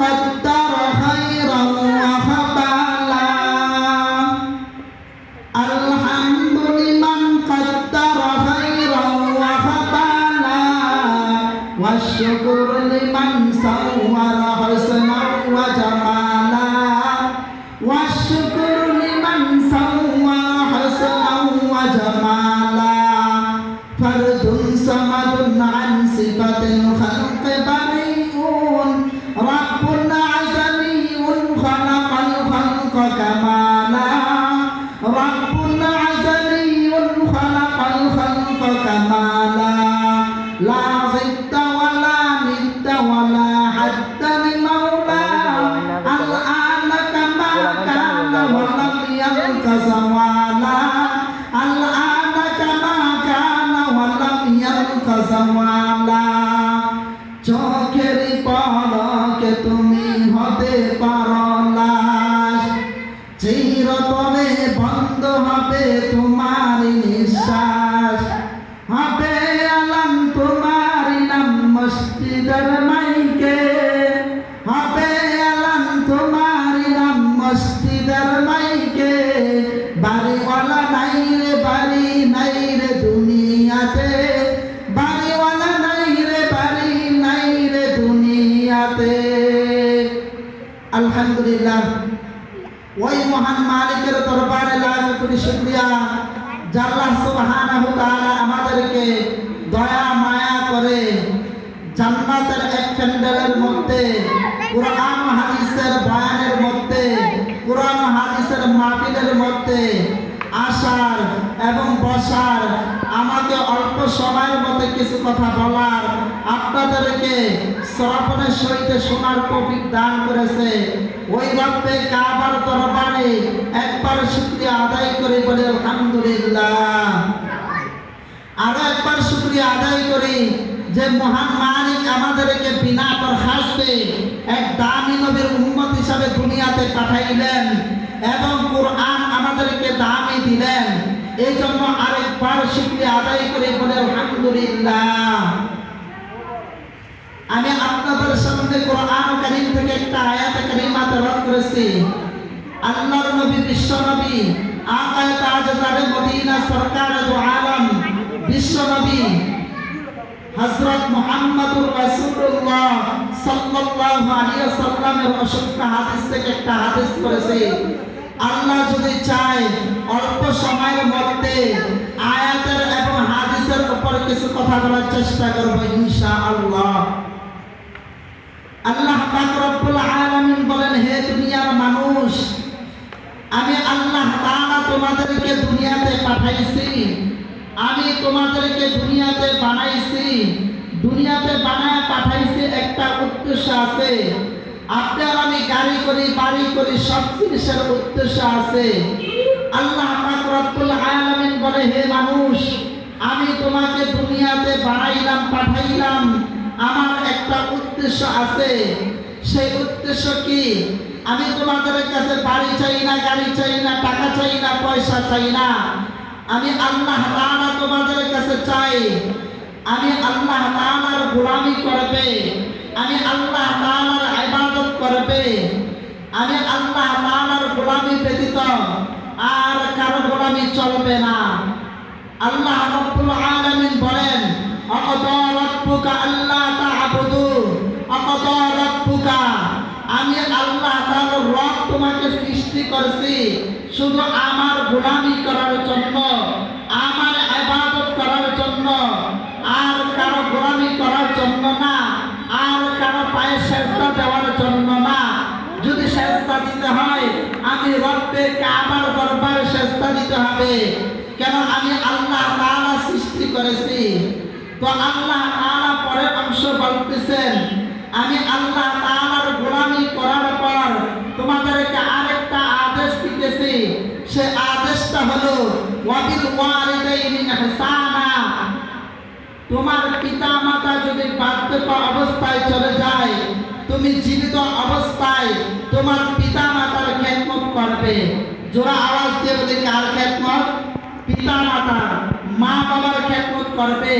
Muhammad la আমাদেরকে দয়া, মায়া করে জান্নাতের এক প্যান্ডেলের মধ্যে, কোরআন হাদিসের বয়ানের মধ্যে, কোরআন হাদিসের মাহফিলের মধ্যে আসার এবং বসার, আমাকে অল্প সময়ের মধ্যে কিছু কথা বলার আপনাদেরকে শ্রবণের সহিত শোনার তৌফিক দান করেছে। ওই রব্বে কাবার দরবারে একবার শুকরিয়া আদায় করে বলে, আলহামদুলিল্লাহ। আরও একবার শুক্রিয়া আদায় করি যে মহান মালিক আমাদেরকে বিনা দরখাস্তে এক দামি নবীর উম্মত হিসাবে দুনিয়াতে পাঠাইলেন এবং কোরআন আমাদেরকে দামি দিলেন। এই জন্য আরেকবার শুক্রিয়া আদায় করে বলে, আলহামদুলিল্লাহ। আমি আপনাদের সামনে কোরআন কারীম থেকে একটা আয়াত কারীমা তেলাওয়াত করেছি। আল্লাহর নবী, বিশ্ব নবী আকায়ে তাজদারে মদিনা সরকার দু আলম, বিশ্ব নবী, হযরত মুহাম্মদুর রাসূলুল্লাহ সাল্লাল্লাহু আলাইহি ওয়াসাল্লামের অসংখ্য হাদিস থেকে একটা হাদিস করেছে আল্লাহ যদি চায় অল্প সময়ের মধ্যে আয়াতের এবং হাদিসের উপর কিছু কথা বলার চেষ্টা করব ইনশাআল্লাহ। আল্লাহ রব্বুল আলামিন বলেন, হে দুনিয়ার মানুষ, আমি আল্লাহ তাআলা তোমাদেরকে দুনিয়াতে পাঠাইছি, আমি তোমাদেরকে দুনিয়াতে বানাইছি, দুনিয়াতে বানায় পাঠাইছি একটা উদ্দেশ্য আছে। আপনার আমি গাড়ি করি, বাড়ি করি, সব জিনিসের উদ্দেশ্য আছে। আল্লাহ রব্বুল আলামিন বলে, হে মানুষ, আমি তোমাকে দুনিয়াতে বানাইলাম, পাঠাইলাম আমার একটা উদ্দেশ্য আছে। সেই উদ্দেশ্য কি? আমি তোমাদের কাছে বাড়ি চাই না, গাড়ি চাই না, টাকা চাই না, পয়সা চাই না। আমি আল্লাহ তাআলা তোমাদের কাছে চাই। আমি আল্লাহ তাআলার গোলামি করবে। আমি আল্লাহ তাআলার ইবাদত করবে। আমি আল্লাহ তাআলার গোলামি ব্যতীত আর কারও গোলামি চলবে না। আল্লাহ রাব্বুল আলামিন বলেন আকাদা রাব্বুকা আল্লা তা'বুদু আকাদা রাব্বুকা আমি আল্লাহ রব তোমাকে সৃষ্টি করেছি শুধু আমার গোলামি করার জন্য, আমার ইবাদত করার জন্য, আর কারও গোলামি করার জন্য না, আর কারও পায়ে সেজদা দেওয়ার জন্য না। যদি সেজদা দিতে হয়, আমি রব্বে কাবার দরবারে সেজদা দিতে হবে। কেন আমি আল্লাহ তাআলা সৃষ্টি করেছি? তো আল্লাহ তাআলা পরের অংশ বলতেছেন আমি আল্লাহ তাআলার গোলামি করার পর তোমাদেরকে আরেকটা আদেশ দিতেছি। সে আদেশটা হলো, ওয়াবিল ওয়ালিদাইনি ইহসানা। তোমার পিতা মাতা যদি বার্ধক্য অবস্থায় চলে যায়, তুমি জীবিত অবস্থায় তোমার পিতা মাতার খেদমত করবে। জোড়া আওয়াজ দিয়ে বলি, কার খেদমত? পিতা মাতার মা বাবার খেদমত করবে।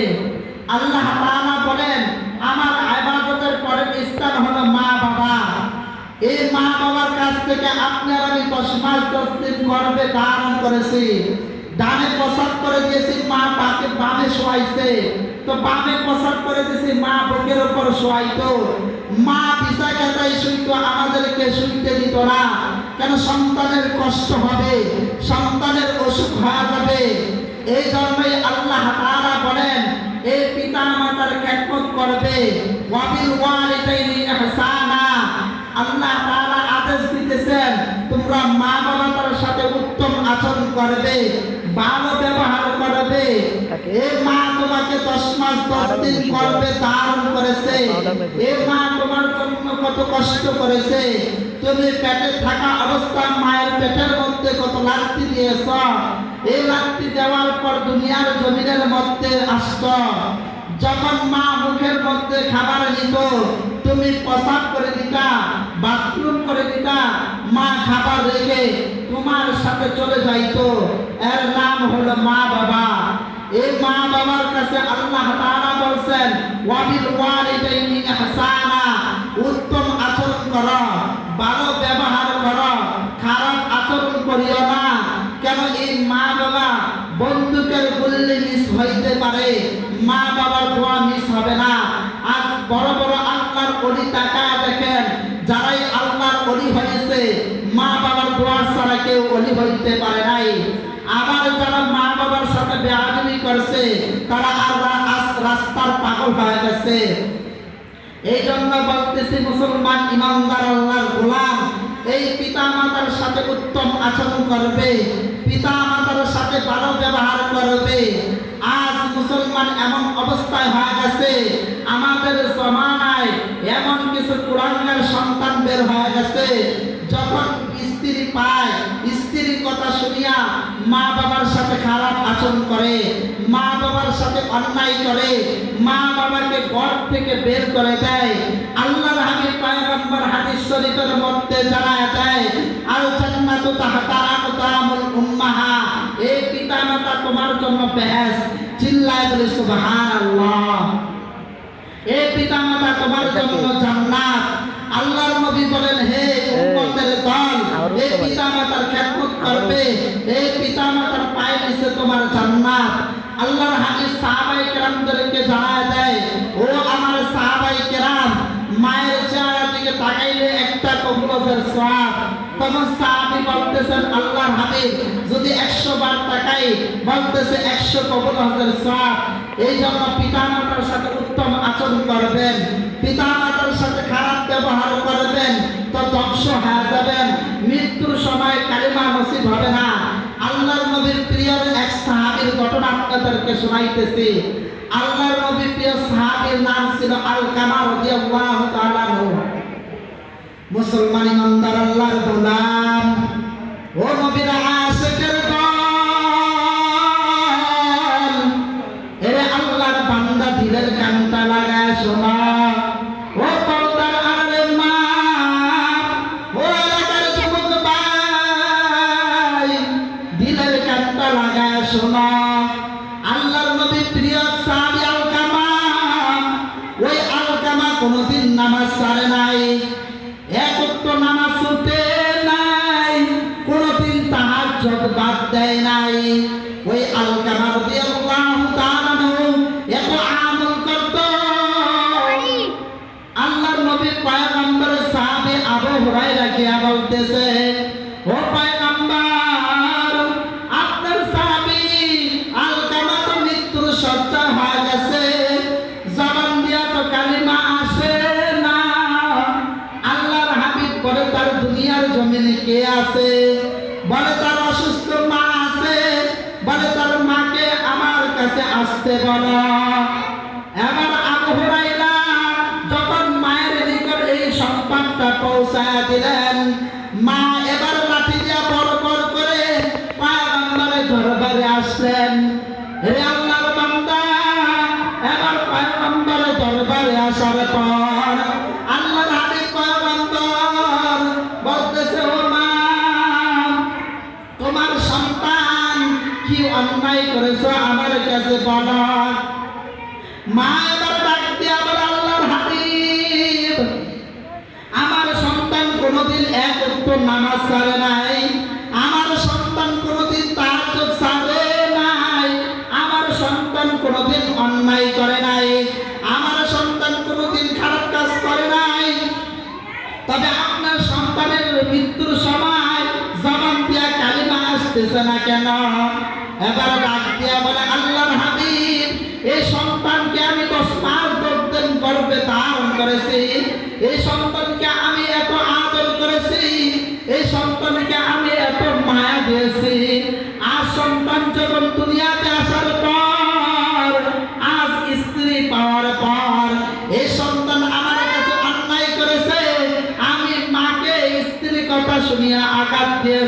আল্লাহ তাআলা বলেন আমার ইবাদতের পরের স্থান হলো মা বাবা। এই মা বাবার কাছ থেকে আপনি আর আমি দশ মাস দশ দিন গর্বে ধারণ করেছি। ডানে প্রসাদ করে দিয়েছি, মা পাকে বামে শোয়াইছে। তো বামে প্রসাদ করে দিয়েছি, মা বুকের উপর শোয়াইতো। মা পিসা কাটাই শুইতো আমাদেরকে শুইতে দিত না। কেন সন্তানের কষ্ট হবে, সন্তানের অসুখ হয়ে যাবে। এই জন্যই আল্লাহ তাআলা বলেন এই পিতা মাতার খেদমত করবে। ওয়াবিল ওয়ালিদাইনি ইহসানা। আল্লাহ তাআলা আদেশ দিতেছেন, তোমরা মা বাবার সাথে উত্তম আচরণ করবে, ভালো ব্যবহার করবে। এ মা তোমাকে দশ মাস, দশ দিন করবে ধারণ করেছে। এ মা তোমার জন্য কত কষ্ট করেছে। তুমি পেটে থাকা অবস্থায় মায়ের পেটের মধ্যে কত লাঠি দিয়েছ। এই লাঠি দেওয়ার পর দুনিয়ার জমিনের মধ্যে আসত। যখন মা মুখের মধ্যে খাবার নিত, তুমি প্রসাব করে দিতা, বাথরুম করে দিতা, মা খাবার রেখে তোমার সাথে চলে যাইতো। এর নাম হলো মা বাবা। এই মা বাবার কাছে আল্লাহ তাআলা বলছেন, ওয়াবিল ওয়ালিদাইনি ইহসানা উত্তম আচরণ করো ভালো ব্যবহার করো খারাপ আচরণ করিও না কেন এই মা বাবা বন্দুকের গুল্লি মিস হইতে পারে মা বাবার দোয়া মিস হবে না আজ বড় বড় আল্লাহর অলি টাকা দেখেন যারাই আল্লাহর অলি হয়েছে মা বাবার দোয়া ছাড়া হইতে পারে নাই। আবার যারা মা বাবার সাথে বেআদবি করছে, তারা আজ রাস্তার পাগল হয়ে গেছে। এই জন্য বলতেছি, মুসলমান ইমানদার আল্লাহর গোলাম, এই পিতা মাতার সাথে উত্তম আচরণ করবে পিতা মাতার সাথে ভালো ব্যবহার করবে। আজ মুসলমান এমন অবস্থায় হয়ে গেছে, আমাদের জমানায় এমন কিছু কোরআনের সন্তান বের হয়ে গেছে যখন স্ত্রী পায়, স্ত্রীর কথা শুনিয়া মা বাবার সাথে খারাপ আচরণ করে, মা বাবার সাথে অন্যায় করে, মা বাবাকে ঘর থেকে বের করে দেয়, আল্লাহর হাবিব পয়গম্বর হাদিস শরীফের মধ্যে জানায় দেয় আল জান্নাতু তাহতা আকদামুল উম্মাহা এই পিতামাতা তোমার জন্য বেহেশত চিল্লায় বলে সুবহানাল্লাহ। এই পিতামাতা তোমার জন্য জান্নাত। আল্লাহর নবী বলেন, হে দল এই পিতামাতার খেদমত করবে এই পিতামাতার পায়ে নিচে তোমার জান্নাত। আল্লাহর হাদিস সাহাবায়ে কেরামদেরকে জানায় দেয় ও আমার সাহাবায়ে কেরাম মায়ের চেহারা দিকে তাকাইলে একটা কবুলতের সওয়াব তখন সাহাবী বলতেছেন আল্লাহর হাবিব যদি একশো বার তাকাই বলতেছে একশো কবুলতের সওয়াব এই জন্য পিতামাতার সাথে উত্তম আচরণ করবেন। পিতামাতার সাথে খারাপ ব্যবহার করবেন, তো ধ্বংস হয়ে যাবেন। মৃত্যুর সময় কালিমা নসিব হবে না। আল্লাহর নবীর প্রিয় এক সাহাবীর ঘটনা আপনাদেরকে শোনাইতেছি। আল্লাহর নবীর প্রিয় সাহাবীর নাম ছিল আল কামা রাদিয়াল্লাহু তাআলা মুসলমান ইমানদার আল্লাহর নবী পয়গম্বর সাহাবী আবু হুরায়রা কিয়া বলতেছে ও পয়গম্বর অন্যায় করেছ আমার কাছে মা এবার ডাক দিয়া বলে, আল্লাহর হাবিব, আমার সন্তান কোনোদিন এক উত্তর নামাজ ছাড়ে নাই। আমার সন্তান কোনোদিন তাহাজ্জুদ ছাড়ে নাই। আমার সন্তান কোনোদিন অন্যায় করে নাই। আমার সন্তান কোনোদিন খারাপ কাজ করে নাই। তবে আপনার সন্তানের মৃত্যুর সময় জবান দিয়া কালিমা আসতেছে না কেন? এবার ডাক দিয়া আল্লাহর হাবিব এই সন্তানকে আমি দশ মাস দশ করেছি। এই সন্তানকে আমি এত আদর করেছি। এই সন্তানকে আমি এত মায়া দিয়েছি। আর সন্তান যখন দুনিয়াতে আসার পর, আজ স্ত্রী পাওয়ার পর এই সন্তান আমার কাছে অন্যায় করেছে। আমি মাকে স্ত্রী কথা শুনিয়া আঘাত দিয়েছে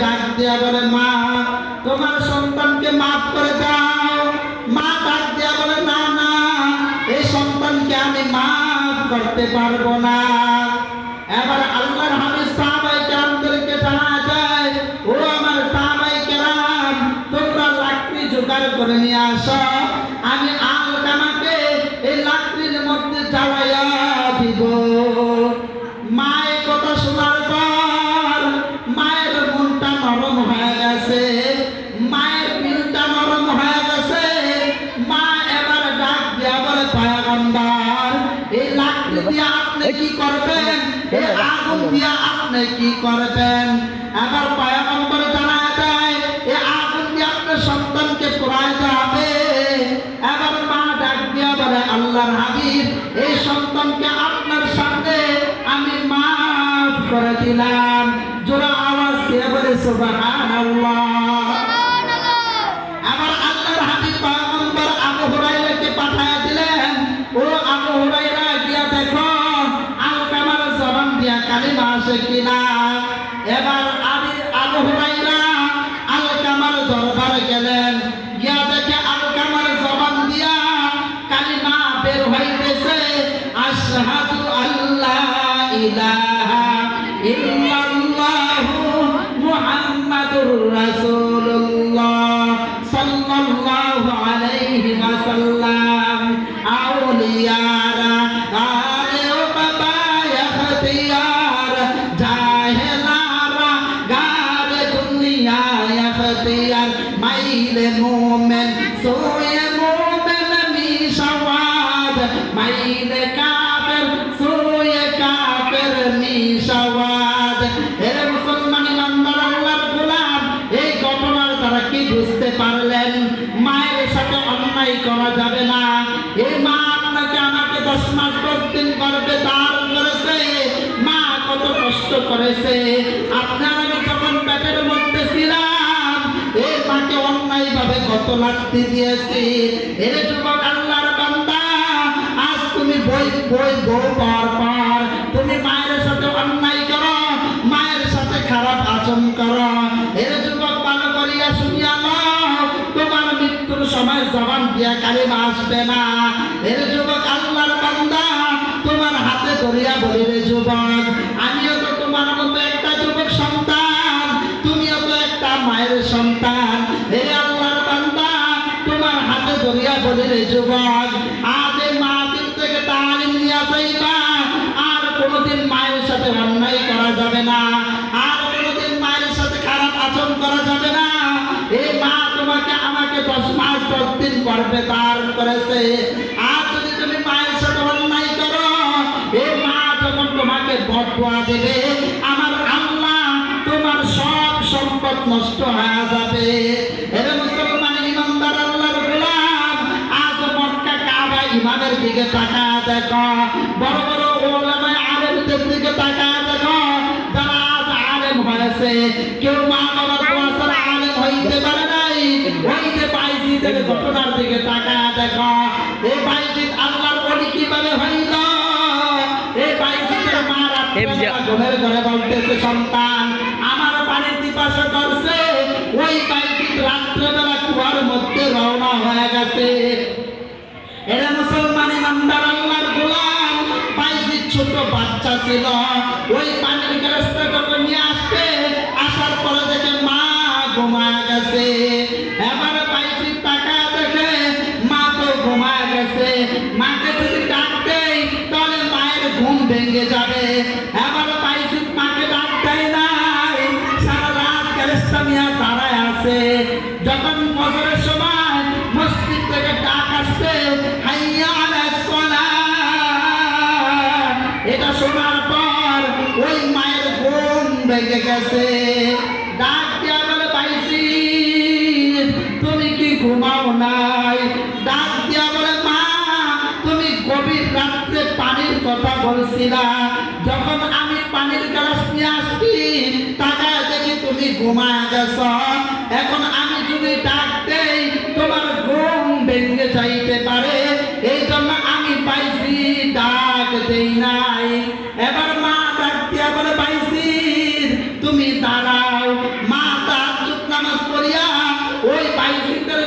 ডাক দেয়া বলে, মা, তোমার সন্তানকে মাফ করে দাও। মা ডাক দেয়া বলে, না না, এই সন্তানকে আমি মাফ করতে পারব না। এবার আল্লাহর দিয়ে আপনি কি করবেন? এবার পয়গম্বর জানা যায় এ আগুন দিয়ে আপনার সন্তানকে পোড়াইতে হবে এবার মা ডাক দিয়া বলে, আল্লাহর হাবিব, এই সন্তানকে আপনার সামনে আমি মাফ করে দিলাম। জোরা আওয়াজ দিয়ে বলে, সুবহানাল্লাহ। Alhamdulillah. অন্যায় করা যাবে না। এই মা আপনাকে আমাকে দশ মাস দশ দিন গর্ভে ধারণ করেছে। মা কত কষ্ট করেছে। আপনার আমি যখন পেটের মধ্যে ছিলাম, এই মাকে অন্যায় ভাবে কত লাগতে দিয়েছি। এর যুবক আল্লাহর বান্দা, আজ তুমি বই বই বউ পাওয়ার দিয়া কালিমা আসবে না। এর যুবক আল্লাহর বান্দা, তোমার হাতে ধরিয়া বলি রে যুবক, আমিও তো তোমার মতো একটা যুবক সন্তান, তুমিও তো একটা মায়ের সন্তান। হে আল্লাহর বান্দা, তোমার হাতে ধরিয়া বলি যুবক করেছে। আর যদি তুমি মায়ের সাথে অন্যায় করো এই মা যখন তোমাকে বদুয়া দেবে, আমার আল্লাহ তোমার সব সম্পদ নষ্ট হয়ে যাবে। এরে মুসলমান ইমানদার আল্লাহর গোলাম আজ কাবা ইমামের দিকে তাকা দেখো। বড় বড় দিকে দেখো। আজ আলেম হয়েছে, কেউ মা বাবার আলেম হইতে পারে হইতে বাইজিদের ঘটনার দিকে তাকায় দেখো। এই বাইজিদ আল্লাহর বলি কীভাবে হইল? এই বাইজিদের মা রাত্রে ঘরে ঘরে বলতেছে সন্তান আমার পানির পিপাসা করছে। ওই বাইজিদ রাত্রেবেলা কুয়ার মধ্যে রওনা হয়ে গেছে। এরা মুসলমান ইমানদার আল্লাহর গোলাম। বাইজিদ ছোট বাচ্চা ছিল। ওই পানির গ্যাসটা করে নিয়ে আসবে আসার পরে দেখে মা ঘুমায় গেছে। হয়েছে। মাকে যদি ডাক দেই, তাহলে মায়ের ঘুম ভেঙে যাবে। এবারে পাইছি মাকে ডাক দেয় নাই। সারা রাত ক্যারেস্তামিয়া দাঁড়ায় আছে। যখন ফজরের সময় মসজিদ থেকে ডাক আসছে, হাইয়া আলা এটা শোনার পর ওই মায়ের ঘুম ভেঙে গেছে। ডাক দেওয়া বলে পাইছি তুমি কি ঘুমাও না? কথা যখন আমি পানির গ্লাস নিয়ে আসছি, তাকায় দেখি তুমি ঘুমায় গেছ। এখন আমি যদি ডাক তোমার ঘুম ভেঙে যাইতে পারে। এই জন্য আমি পাইছি ডাক দেই নাই। এবার মা ডাক দিয়া বলে পাইছি তুমি দাঁড়াও। মা তার চুপ নামাজ পড়িয়া ওই বাইসিকের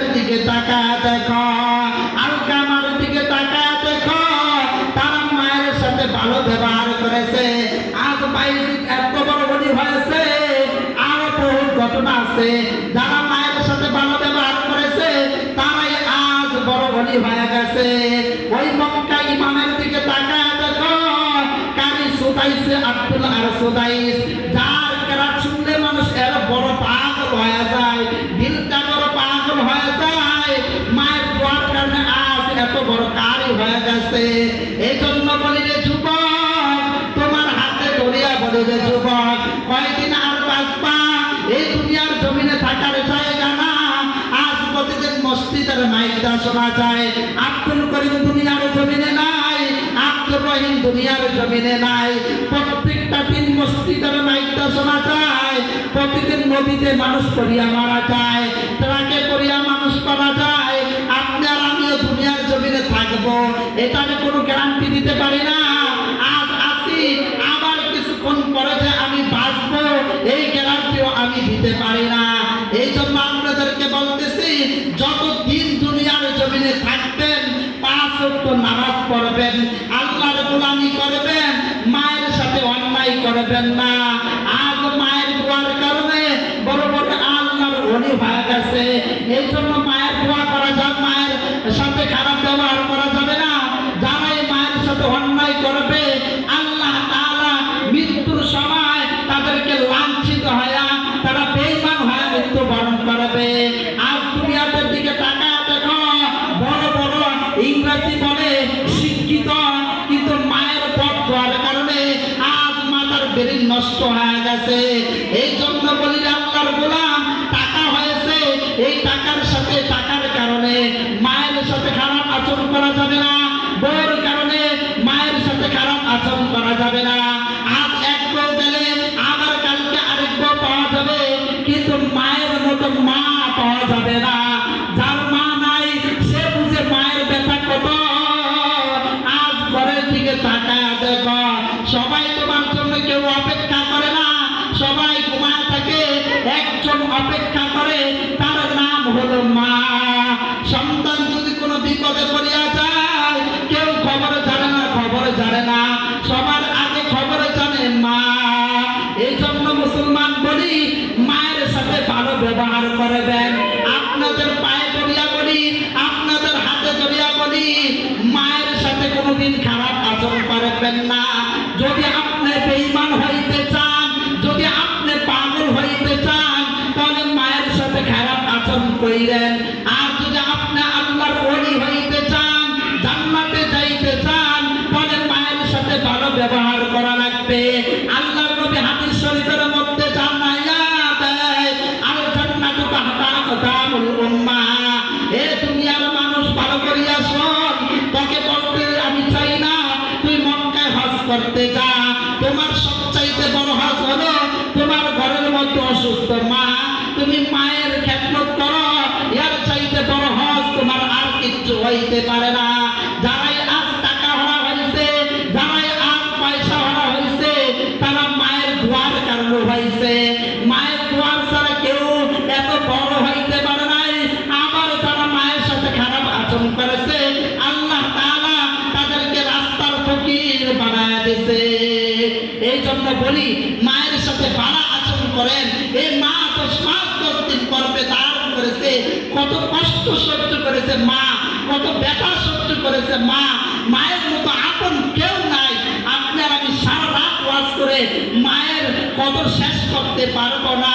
পাইজিদের দিকে তাকা দেখো আলকামার দিকে তাকা দেখো, তারা মায়ের সাথে ভালো ব্যবহার করেছে। আজ পাইজিদ এত বড় বড়ি হয়েছে, আরও বহু ঘটনা আছে। যারা মায়ের সাথে ভালো ব্যবহার করেছে, তারাই আজ বড় বড়ি হয়ে গেছে। ওই মক্কা ইমামের দিকে তাকায় দেখো, কারি সুদাইছে আব্দুল আর সুদাইস বড় হয়ে গেছে। এই জন্য বলি যুবক, তোমার হাতে ধরিয়া বলি যুবক আর বাঁচবা? এই দুনিয়ার জমিনে থাকার জায়গা না। আজ প্রতিদিন মসজিদের মাইকটা শোনা যায়। আব্দুল করিম দুনিয়ার জমিনে নাই আব্দুর রহিম দুনিয়ার জমিনে নাই। প্রত্যেকটা দিন মসজিদের মাইকটা শোনা যায়। প্রতিদিন নদীতে মানুষ করিয়া মারা যায়। জমিনে থাকব এটাকে কোনো গ্যারান্টি দিতে পারি না। আজ আছি, আবার কিছুক্ষণ পরে যে আমি বাঁচবো, এই গ্যারান্টিও আমি দিতে পারি না। এই জন্য আপনাদেরকে বলতেছি দুনিয়ার জমিনে থাকবেন, পাঁচ নামাজ পড়বেন, আল্লাহর গোলামি করবেন, মায়ের সাথে অন্যায় করবেন না। আজ মায়ের দোয়ার কারণে বড় বড় আল্লাহর অলি হয়ে গেছে। এই জন্য যাবে না। ব্যবহার করবেন আপনাদের পায়ে হইতে পারে না। যারাই আজ টাকা হরা হয়েছে যারাই আজ পয়সা হরা হয়েছে তারা মায়ের দোয়ার কারণ হয়েছে মায়ের দোয়ার ছাড়া কেউ এত বড় হইতে পারে নাই। আবার তারা মায়ের সাথে খারাপ আচরণ করেছে, আল্লাহ তালা তাদেরকে রাস্তার ফকির বানায় দিছে এই জন্য বলি, মায়ের সাথে ভাড়া আচরণ করেন এই মা তো শ্বাস করতে করবে তার করেছে, কত কষ্ট সহ্য করেছে মা। মতো ব্যথা সহ্য করেছে মা, মায়ের মতো আপন কেউ নাই। আপনার আমি সারা রাত ওয়াজ করে মায়ের কদর শেষ করতে পারব না।